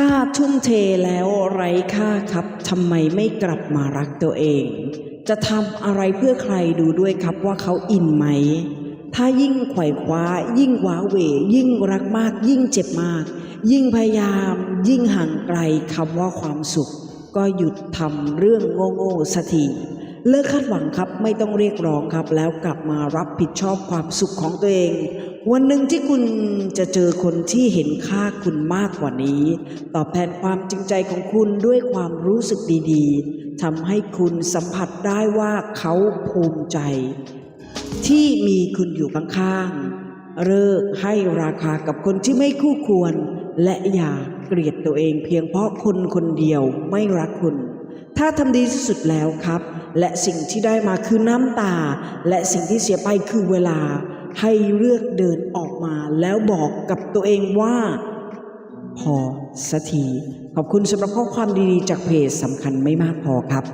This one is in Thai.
ถ้าทุ่มเทแล้วไร้ค่าครับทำไมไม่กลับมารักตัวเอง จะทำอะไรเพื่อใครดูด้วยครับว่าเขาอินไหม ถ้ายิ่งไขว่คว้า ยิ่งว้าเหวยิ่งรักมาก ยิ่งเจ็บมาก ยิ่งพยายาม ยิ่งห่างไกลคำว่าความสุข ก็หยุดทำเรื่องโง่ๆสักที เลิกคาดหวังครับไม่ต้องเรียกร้องครับ แล้วกลับมารับผิดชอบความสุขของตัวเอง วันหนึ่งที่คุณจะเจอคนที่เห็นค่าคุณมากกว่านี้ ตอบแทนความจริงใจของคุณด้วยความรู้สึกดีๆทำให้คุณสัมผัสได้ว่าเขาภูมิใจ ที่มีคุณอยู่ข้างๆเลิกให้ราคากับคนที่ไม่คู่ควรและอย่า เกลียดตัวเองเพียงเพราะคนคนเดียวไม่รักคุณ ถ้าทำดีที่สุดแล้วครับ และสิ่งที่ได้มาคือน้ำตา และสิ่งที่เสียไปคือเวลา ให้เลือกเดินออกมาแล้วบอกกับตัวเองว่า พอสักที ขอบคุณสำหรับข้อความดีๆ จากเพจสำคัญไม่มากพอครับ